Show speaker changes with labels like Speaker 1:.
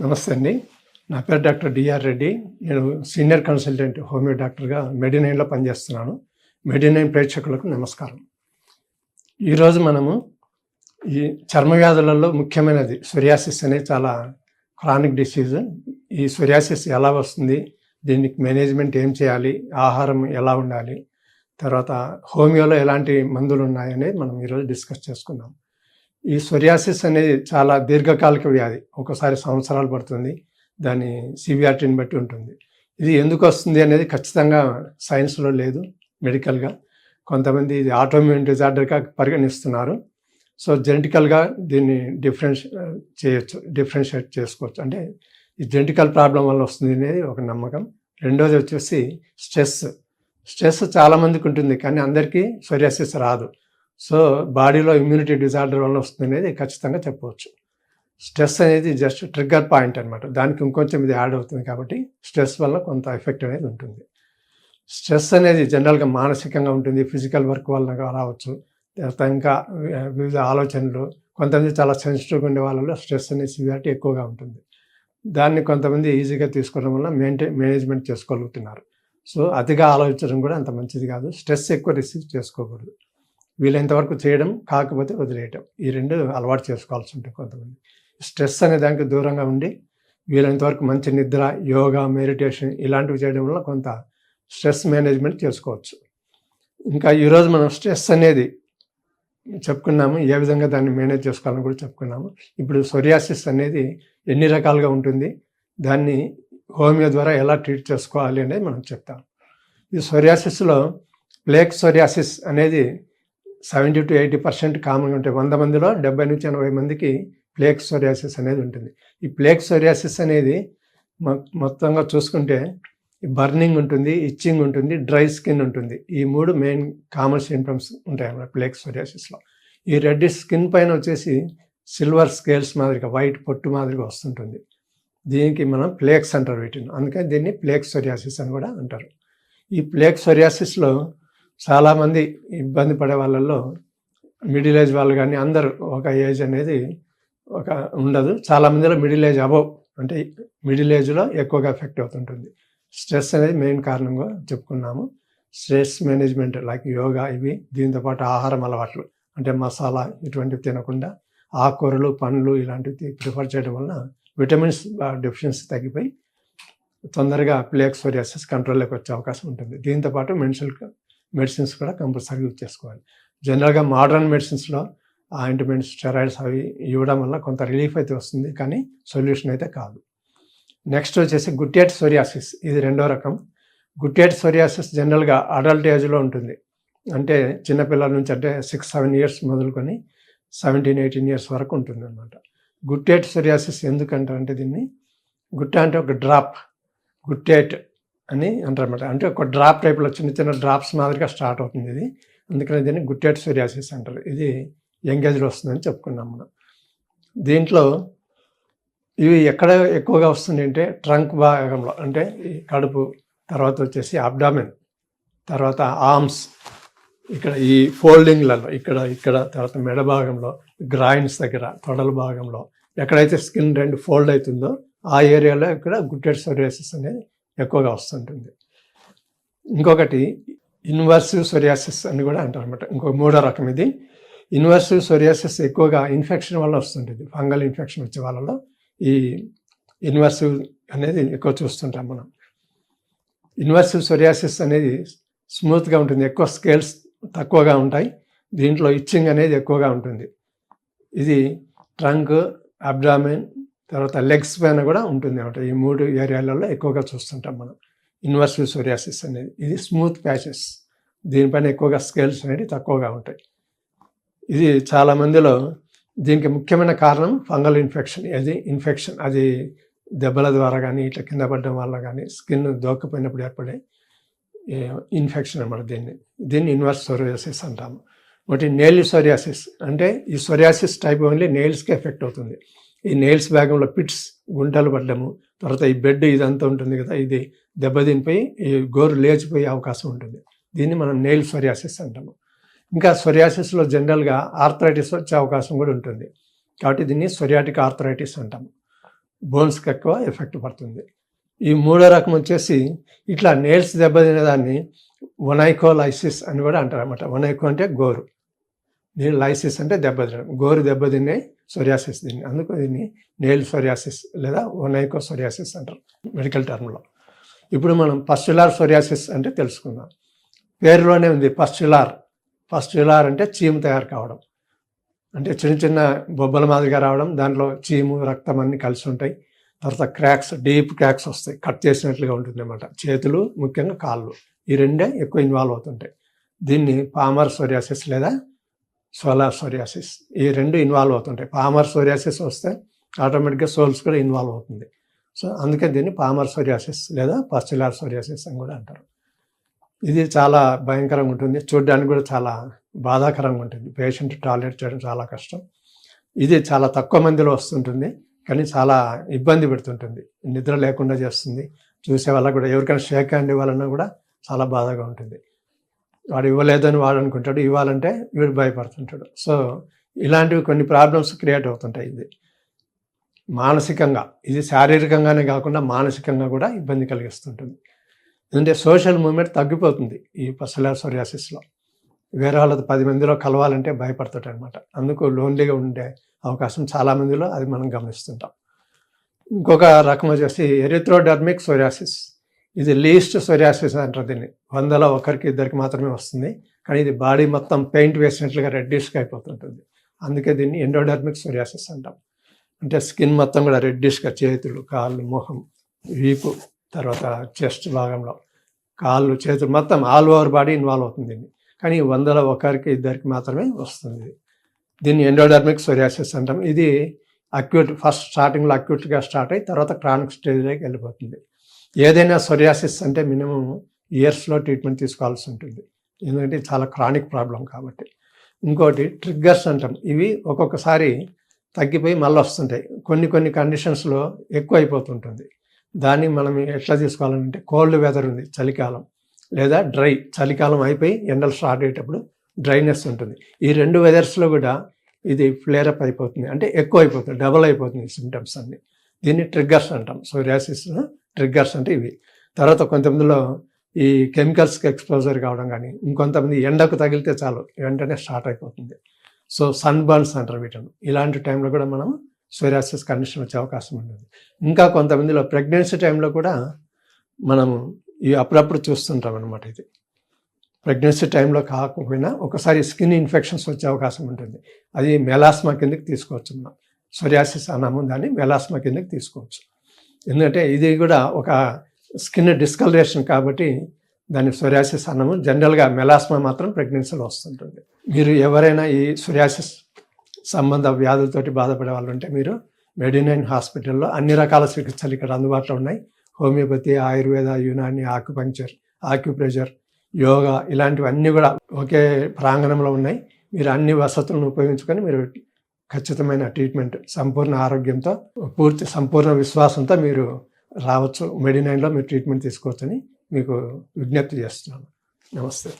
Speaker 1: నమస్తే అండి. నా పేరు డాక్టర్ డిఆర్ రెడ్డి. నేను సీనియర్ కన్సల్టెంట్ హోమియో డాక్టర్గా మెడినైన్లో పనిచేస్తున్నాను. మెడినైన్ ప్రేక్షకులకు నమస్కారం. ఈరోజు మనము ఈ చర్మ వ్యాధులలో ముఖ్యమైనది సొరియాసిస్ అనేది చాలా క్రానిక్ డిసీజ్. ఈ సొరియాసిస్ ఎలా వస్తుంది? దీనికి మేనేజ్మెంట్ ఏం చేయాలి? ఆహారం ఎలా ఉండాలి? తర్వాత హోమియోలో ఎలాంటి మందులు ఉన్నాయనేది మనం ఈరోజు డిస్కస్ చేసుకుందాం. ఈ సొరియాసిస్ అనేది చాలా దీర్ఘకాలిక వ్యాధి. ఒకసారి సంవత్సరాలు పడుతుంది. దాని సివియారిటీని బట్టి ఉంటుంది. ఇది ఎందుకు వస్తుంది అనేది ఖచ్చితంగా సైన్స్లో లేదు మెడికల్గా. కొంతమంది ఇది ఆటోమ్యూన్ డిజార్డర్గా పరిగణిస్తున్నారు. సో జెనెటికల్గా దీన్ని డిఫరెన్స్ చేయొచ్చు డిఫరెన్షియేట్ చేసుకోవచ్చు. అంటే ఈ జెనెటికల్ ప్రాబ్లం వల్ల వస్తుంది అనేది ఒక నమ్మకం. రెండోది వచ్చేసి స్ట్రెస్. స్ట్రెస్ చాలామందికి ఉంటుంది కానీ అందరికీ సొరియాసిస్ రాదు. సో బాడీలో ఇమ్యూనిటీ డిజార్డర్ వల్ల వస్తుంది అనేది ఖచ్చితంగా చెప్పవచ్చు. స్ట్రెస్ అనేది జస్ట్ ట్రిగ్గర్ పాయింట్ అనమాట దానికి ఇంకొంచెం ఇది యాడ్ అవుతుంది కాబట్టి స్ట్రెస్ వల్ల కొంత ఎఫెక్ట్ అనేది ఉంటుంది. స్ట్రెస్ అనేది జనరల్గా మానసికంగా ఉంటుంది ఫిజికల్ వర్క్ వల్ల రావచ్చు ఇంకా వివిధ ఆలోచనలు కొంతమంది చాలా సెన్సిటివ్గా ఉండే వాళ్ళలో స్ట్రెస్ అనేది సివియారిటీ ఎక్కువగా ఉంటుంది. దాన్ని కొంతమంది ఈజీగా తీసుకోవడం వల్ల మెయింటైన్ మేనేజ్మెంట్ చేసుకోగలుగుతున్నారు. సో అతిగా ఆలోచించడం కూడా అంత మంచిది కాదు. స్ట్రెస్ ఎక్కువ రిసీవ్ చేసుకోకూడదు. వీలైనంతవరకు చేయడం కాకపోతే వదిలేయటం. ఈ రెండు అలవాటు చేసుకోవాల్సి ఉంటుంది కొంతమంది. స్ట్రెస్ అనే దానికి దూరంగా ఉండి వీలైనంతవరకు మంచి నిద్ర యోగా మెడిటేషన్ ఇలాంటివి చేయడం వల్ల కొంత స్ట్రెస్ మేనేజ్మెంట్ చేసుకోవచ్చు. ఇంకా ఈరోజు మనం స్ట్రెస్ అనేది చెప్పుకున్నాము ఏ విధంగా దాన్ని మేనేజ్ చేసుకోవాలని కూడా చెప్పుకున్నాము. ఇప్పుడు సొరియాసిస్ అనేది ఎన్ని రకాలుగా ఉంటుంది దాన్ని హోమియో ద్వారా ఎలా ట్రీట్ చేసుకోవాలి అనేది మనం చెప్తాం. ఈ సొరియాసిస్లో ప్లేక్ సొరియాసిస్ అనేది సెవెంటీ టు ఎయిటీ పర్సెంట్ కామన్గా ఉంటాయి వంద మందిలో డెబ్బై నుంచి ఎనభై మందికి ప్లేక్ సోరియాసిస్ అనేది ఉంటుంది. ఈ ప్లేక్ సోరియాసిస్ అనేది మొత్తంగా చూసుకుంటే బర్నింగ్ ఉంటుంది ఇచ్చింగ్ ఉంటుంది డ్రై స్కిన్ ఉంటుంది. ఈ మూడు మెయిన్ కామన్ సింటమ్స్ ఉంటాయి అన్నమాట ప్లేక్ సోరియాసిస్లో. ఈ రెడ్ స్కిన్ పైన వచ్చేసి సిల్వర్ స్కేల్స్ మాదిరిగా వైట్ పొట్టు మాదిరిగా వస్తుంటుంది. దీనికి మనం ప్లేక్స్ అంటారు వీటిని. అందుకని దీన్ని ప్లేక్ సోరియాసిస్ అని కూడా అంటారు. ఈ ప్లేక్ సోరియాసిస్లో చాలామంది ఇబ్బంది పడే వాళ్ళల్లో మిడిల్ ఏజ్ వాళ్ళు కానీ అందరూ ఒక ఏజ్ అనేది ఒక ఉండదు. చాలామందిలో మిడిల్ ఏజ్ అబవ్ అంటే మిడిల్ ఏజ్లో ఎక్కువగా ఎఫెక్ట్ అవుతుంటుంది. స్ట్రెస్ అనేది మెయిన్ కారణంగా చెప్పుకున్నాము. స్ట్రెస్ మేనేజ్మెంట్ లైక్ యోగా ఇవి దీంతోపాటు ఆహారం అలవాట్లు అంటే మసాలా ఇటువంటివి తినకుండా ఆకుకూరలు పండ్లు ఇలాంటివి ప్రిఫర్ చేయడం వలన విటమిన్స్ డెఫిషియన్సీ తగ్గిపోయి తొందరగా ప్లేక్ సోరియాసిస్ కంట్రోల్లోకి వచ్చే అవకాశం ఉంటుంది. దీంతోపాటు మెన్షల్ మెడిసిన్స్ కూడా కంపల్సరీ యూజ్ చేసుకోవాలి. జనరల్గా మోడర్న్ మెడిసిన్స్లో ఆయింట్మెంట్స్ స్టెరాయిడ్స్ అవి ఇవ్వడం వల్ల కొంత రిలీఫ్ అయితే వస్తుంది కానీ సొల్యూషన్ అయితే కాదు. నెక్స్ట్ వచ్చేసి గుట్టేట్ సోరియాసిస్. ఇది రెండో రకం. గుట్టేట్ సోరియాసిస్ జనరల్గా అడల్ట్ ఏజ్లో ఉంటుంది. అంటే చిన్నపిల్లల నుంచి అంటే సిక్స్ సెవెన్ ఇయర్స్ మొదలుకొని సెవెంటీన్ ఎయిటీన్ ఇయర్స్ వరకు ఉంటుంది అనమాట గుట్టేట్ సోరియాసిస్ ఎందుకంటారంటే దీన్ని గుట్ట అంటే ఒక డ్రాప్. గుట్టేట్ అని అంటారన్నమాట. అంటే ఒక డ్రాప్ టైప్లో చిన్న చిన్న డ్రాప్స్ మాదిరిగా స్టార్ట్ అవుతుంది ఇది. అందుకనే దీన్ని గుట్టేట్ సోరియాసిస్ అంటారు. ఇది యంగ్ వస్తుందని చెప్పుకున్నాం మనం. దీంట్లో ఇవి ఎక్కడ ఎక్కువగా వస్తుంది అంటే ట్రంక్ భాగంలో అంటే ఈ కడుపు తర్వాత వచ్చేసి అబ్డామిన్ తర్వాత ఆర్మ్స్ ఇక్కడ ఈ ఫోల్డింగ్లలో ఇక్కడ ఇక్కడ తర్వాత మెడ భాగంలో గ్రాయిన్స్ దగ్గర తొడల భాగంలో ఎక్కడైతే స్కిన్ రెండు ఫోల్డ్ అవుతుందో ఆ ఏరియాలో ఇక్కడ గుట్టెడ్ సొరియాసిస్ అనేది ఎక్కువగా వస్తుంటుంది. ఇంకొకటి ఇన్వర్సివ్ సొరియాసిస్ అని కూడా అంటారు అనమాట ఇంకో మూడో రకం ఇది. ఇన్వర్సివ్ సొరియాసిస్ ఎక్కువగా ఇన్ఫెక్షన్ వల్ల వస్తుంటుంది. ఫంగల్ ఇన్ఫెక్షన్ వచ్చే వాళ్ళలో ఈ ఇన్వర్సివ్ అనేది ఎక్కువ చూస్తుంటాం మనం. ఇన్వర్సివ్ సొరియాసిస్ అనేది స్మూత్గా ఉంటుంది. ఎక్కువ స్కేల్స్ తక్కువగా ఉంటాయి. దీంట్లో ఇచ్చింగ్ అనేది ఎక్కువగా ఉంటుంది. ఇది ట్రంక్ అబ్డామిన్ తర్వాత లెగ్స్ పైన కూడా ఉంటుంది అనమాట ఈ మూడు ఏరియాలలో ఎక్కువగా చూస్తుంటాం మనం. ఇన్వర్సివ్ సోరియాసిస్ అనేది. ఇది స్మూత్ ప్యాచెస్. దీనిపైన ఎక్కువగా స్కేల్స్ అనేవి తక్కువగా ఉంటాయి. ఇది చాలా మందిలో దీనికి ముఖ్యమైన కారణం ఫంగల్ ఇన్ఫెక్షన్. అది ఇన్ఫెక్షన్. అది దెబ్బల ద్వారా కానీ ఇట్లా కింద పడడం వల్ల కానీ స్కిన్ దోకపోయినప్పుడు ఏర్పడే ఇన్ఫెక్షన్ అనమాట దీన్ని. దీన్ని ఇన్వర్స్ సోరియాసిస్ అంటాము. ఒకటి నెయిల్ సోరియాసిస్. అంటే ఈ సోరియాసిస్ టైప్ ఓన్లీ నెయిల్స్కి ఎఫెక్ట్ అవుతుంది. ఈ నెయిల్స్ భాగంలో పిట్స్ గుంటలు పడ్డము. తర్వాత ఈ బెడ్ ఇదంతా ఉంటుంది కదా ఇది దెబ్బతినిపోయి ఈ గోరు లేచిపోయే అవకాశం ఉంటుంది. దీన్ని మనం నెయిల్ సొరియాసిస్ అంటాము. ఇంకా సొరియాసిస్లో జనరల్గా ఆర్థరైటిస్ వచ్చే అవకాశం కూడా ఉంటుంది. కాబట్టి దీన్ని సొరియాటిక్ ఆర్థరైటిస్ అంటాము. బోన్స్కి ఎక్కువ ఎఫెక్ట్ పడుతుంది. ఈ మూడో రకం వచ్చేసి ఇట్లా నెయిల్స్ దెబ్బతినేదాన్ని వనైకోలైసిస్ అని కూడా అంటారు అనమాట వనైకో అంటే గోరు. దీని లైసిస్ అంటే దెబ్బతినడం గోరు దెబ్బతినే సొరియాసిస్ దీన్ని. అందుకు దీన్ని నేల్ సొరియాసిస్ లేదా ఓనైకో సొరియాసిస్ అంటారు మెడికల్ టర్మ్లో. ఇప్పుడు మనం పస్టులార్ సొరియాసిస్ అంటే తెలుసుకుందాం. పేరులోనే ఉంది పస్టులార్. పస్టులార్ అంటే చీము తయారు కావడం. అంటే చిన్న చిన్న బొబ్బల మాదిరిగా రావడం దాంట్లో చీము రక్తం అన్ని కలిసి ఉంటాయి. తర్వాత క్రాక్స్ డీప్ క్రాక్స్ వస్తాయి. కట్ చేసినట్లుగా ఉంటుంది అనమాట చేతులు ముఖ్యంగా కాళ్ళు. ఈ రెండే ఎక్కువ ఇన్వాల్వ్ అవుతుంటాయి. దీన్ని పామర్ సోరియాసిస్ లేదా సోలార్ సోరియాసిస్. ఈ రెండు ఇన్వాల్వ్ అవుతుంటాయి. పామర్ సోరియాసిస్ వస్తే ఆటోమేటిక్గా సోల్స్ కూడా ఇన్వాల్వ్ అవుతుంది. సో అందుకే దీన్ని పామర్ సోరియాసిస్ లేదా పస్టులార్ సోరియాసిస్ అని కూడా అంటారు. ఇది చాలా భయంకరంగా ఉంటుంది. చూడడానికి కూడా చాలా బాధాకరంగా ఉంటుంది. పేషెంట్ టాయిలెట్ చేయడం చాలా కష్టం. ఇది చాలా తక్కువ మందిలో వస్తుంటుంది. కానీ చాలా ఇబ్బంది పెడుతుంటుంది. నిద్ర లేకుండా చేస్తుంది. చూసే వాళ్ళకు కూడా ఎవరికైనా షేక్ హ్యాండ్ ఇవ్వాలన్నా కూడా చాలా బాధగా ఉంటుంది. వాడు ఇవ్వలేదని వాడు అనుకుంటాడు ఇవ్వాలంటే వీడు భయపడుతుంటాడు. సో ఇలాంటివి కొన్ని ప్రాబ్లమ్స్ క్రియేట్ అవుతుంటాయి ఇది. మానసికంగా ఇది శారీరకంగానే కాకుండా మానసికంగా కూడా ఇబ్బంది కలిగిస్తుంటుంది. ఎందుకంటే సోషల్ మూమెంట్ తగ్గిపోతుంది ఈ పసలార్ సోరియాసిస్లో. వేరే వాళ్ళతో పది మందిలో కలవాలంటే భయపడతాడు అనమాట అందుకు లోన్లీగా ఉండే అవకాశం చాలా మందిలో అది మనం గమనిస్తుంటాం. ఇంకొక రకం వచ్చేసి ఎరిథ్రోడర్మిక్ సోరియాసిస్. ఇది లీస్ట్ సొరియాసిస్ అంటారు దీన్ని. వందల ఒకరికి ఇద్దరికి మాత్రమే వస్తుంది. కానీ ఇది బాడీ మొత్తం పెయింట్ వేసినట్లుగా రెడ్డిష్గా అయిపోతుంటుంది. అందుకే దీన్ని ఎండోడర్మిక్ సోరియాసిస్ అంటాం. అంటే స్కిన్ మొత్తం కూడా రెడ్డిష్గా చేతులు కాళ్ళు ముఖం వీపు తర్వాత చెస్ట్ భాగంలో కాళ్ళు చేతులు మొత్తం ఆల్ ఓవర్ బాడీ ఇన్వాల్వ్ అవుతుంది దీన్ని. కానీ వందల ఒకరికి ఇద్దరికి మాత్రమే వస్తుంది. దీన్ని ఎండోడర్మిక్ సొరియాసిస్ అంటాం. ఇది అక్యూట్ ఫస్ట్ స్టార్టింగ్లో అక్యూట్గా స్టార్ట్ అయ్యి తర్వాత క్రానిక్ స్టేజ్లోకి వెళ్ళిపోతుంది. ఏదైనా సొరియాసిస్ అంటే మినిమం ఇయర్స్లో ట్రీట్మెంట్ తీసుకోవాల్సి ఉంటుంది. ఎందుకంటే చాలా క్రానిక్ ప్రాబ్లం కాబట్టి. ఇంకోటి ట్రిగ్గర్స్ అంటాం. ఇవి ఒక్కొక్కసారి తగ్గిపోయి మళ్ళీ వస్తుంటాయి. కొన్ని కొన్ని కండిషన్స్లో ఎక్కువ అయిపోతుంటుంది. దాన్ని మనం ఎట్లా తీసుకోవాలంటే కోల్డ్ వెదర్ ఉంది చలికాలం లేదా డ్రై చలికాలం అయిపోయి ఎండలు స్టార్ట్ అయ్యేటప్పుడు డ్రైనెస్ ఉంటుంది. ఈ రెండు వెదర్స్లో కూడా ఇది ఫ్లేరప్ అయిపోతుంది. అంటే ఎక్కువ అయిపోతుంది డబల్ అయిపోతుంది సిమ్టమ్స్ అన్ని. దీన్ని ట్రిగ్గర్స్ అంటాం. సోరియాసిస్ ట్రిగ్గర్స్ అంటే ఇవి. తర్వాత కొంతమందిలో ఈ కెమికల్స్కి ఎక్స్పోజర్ కావడం కానీ ఇంకొంతమంది ఎండకు తగిలితే చాలు వెంటనే స్టార్ట్ అయిపోతుంది. సో సన్ బర్న్స్ అంటారు వీటిని. ఇలాంటి టైంలో కూడా మనం సోరియాసిస్ కండిషన్ వచ్చే అవకాశం ఉంటుంది. ఇంకా కొంతమందిలో ప్రెగ్నెన్సీ టైంలో కూడా మనము ఇవి అప్పుడప్పుడు చూస్తుంటాం అనమాట ఇది. ప్రెగ్నెన్సీ టైంలో కాకపోయినా ఒకసారి స్కిన్ ఇన్ఫెక్షన్స్ వచ్చే అవకాశం ఉంటుంది. అది మెలాస్మా కిందకి తీసుకోవచ్చు మనం సొరియాసిస్ అన్నాము దాన్ని మెలాస్మా కిందకి తీసుకోవచ్చు. ఎందుకంటే ఇది కూడా ఒక స్కిన్ డిస్కలరేషన్ కాబట్టి దాన్ని సొరియాసిస్ అన్నము జనరల్గా మెలాస్మా మాత్రం ప్రెగ్నెన్సీలో వస్తుంటుంది. మీరు ఎవరైనా ఈ సొరియాసిస్ సంబంధ వ్యాధులతోటి బాధపడే వాళ్ళు ఉంటే మీరు మెడినైన్ హాస్పిటల్లో అన్ని రకాల చికిత్సలు ఇక్కడ అందుబాటులో ఉన్నాయి. Homeopathy Ayurveda Unani acupuncture acupressure yoga ఇలాంటివన్నీ కూడా ఒకే ప్రాంగణంలో ఉన్నాయి. మీరు అన్ని వసతులను ఉపయోగించుకొని మీరు ఖచ్చితమైన ట్రీట్మెంట్ సంపూర్ణ ఆరోగ్యంతో పూర్తి సంపూర్ణ విశ్వాసంతో మీరు రావచ్చు. మెడినైన్లో మీరు ట్రీట్మెంట్ తీసుకోవచ్చని మీకు విజ్ఞప్తి చేస్తున్నాను. నమస్తే.